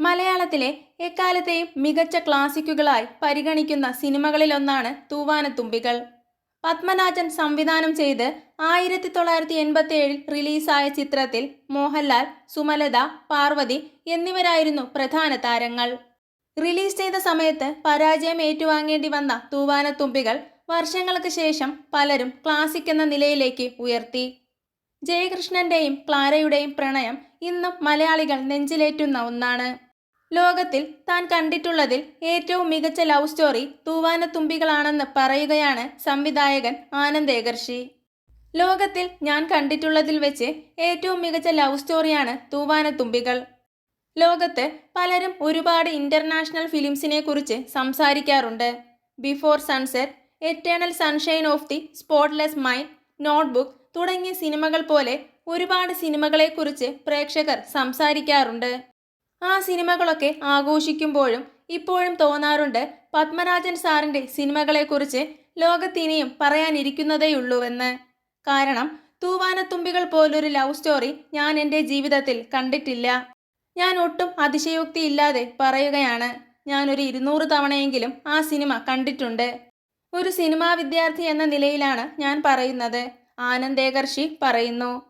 മലയാളത്തിലെ എക്കാലത്തെയും മികച്ച ക്ലാസിക്കുകളായി പരിഗണിക്കുന്ന സിനിമകളിലൊന്നാണ് തൂവാനത്തുമ്പികൾ. പത്മനാഭൻ സംവിധാനം ചെയ്ത് ആയിരത്തി തൊള്ളായിരത്തി എൺപത്തി ഏഴിൽ റിലീസായ ചിത്രത്തിൽ മോഹൻലാൽ സുമലത പാർവതി എന്നിവരായിരുന്നു പ്രധാന താരങ്ങൾ. റിലീസ് ചെയ്ത സമയത്ത് പരാജയം ഏറ്റുവാങ്ങേണ്ടി വന്ന തൂവാനത്തുമ്പികൾ വർഷങ്ങൾക്ക് ശേഷം പലരും ക്ലാസിക് എന്ന നിലയിലേക്ക് ഉയർത്തി. ജയകൃഷ്ണന്റെയും ക്ലാരയുടെയും പ്രണയം ഇന്നും മലയാളികൾ നെഞ്ചിലേറ്റുന്ന ഒന്നാണ്. ലോകത്തിൽ താൻ കണ്ടിട്ടുള്ളതിൽ ഏറ്റവും മികച്ച ലവ് സ്റ്റോറി തൂവാനത്തുമ്പികളാണെന്ന് പറയുകയാണ് സംവിധായകൻ ആനന്ദ് ഏകർഷി. ലോകത്തിൽ ഞാൻ കണ്ടിട്ടുള്ളതിൽ വെച്ച് ഏറ്റവും മികച്ച ലവ് സ്റ്റോറിയാണ് തൂവാനത്തുമ്പികൾ. ലോകത്ത് പലരും ഒരുപാട് ഇന്റർനാഷണൽ ഫിലിംസിനെ കുറിച്ച് സംസാരിക്കാറുണ്ട്. Before sunset eternal sunshine of the spotless mind notebook തുടങ്ങിയ സിനിമകൾ പോലെ ഒരുപാട് സിനിമകളെക്കുറിച്ച് പ്രേക്ഷകർ സംസാരിക്കാറുണ്ട്. ആ സിനിമകളൊക്കെ ആഘോഷിക്കുമ്പോഴും ഇപ്പോഴും തോന്നാറുണ്ട് പത്മരാജൻ സാറിന്റെ സിനിമകളെക്കുറിച്ച് ലോകത്തിനിയും പറയാനിരിക്കുന്നതേയുള്ളൂവെന്ന്. കാരണം തൂവാനത്തുമ്പികൾ പോലൊരു ലവ് സ്റ്റോറി ഞാൻ എന്റെ ജീവിതത്തിൽ കണ്ടിട്ടില്ല. ഞാൻ ഒട്ടും അതിശയോക്തിയില്ലാതെ പറയുകയാണ്. ഞാൻ ഒരു ഇരുന്നൂറ് തവണയെങ്കിലും ആ സിനിമ കണ്ടിട്ടുണ്ട്. ഒരു സിനിമാ വിദ്യാർത്ഥി എന്ന നിലയിലാണ് ഞാൻ പറയുന്നത്. ആനന്ദേകർഷി പറയുന്നു.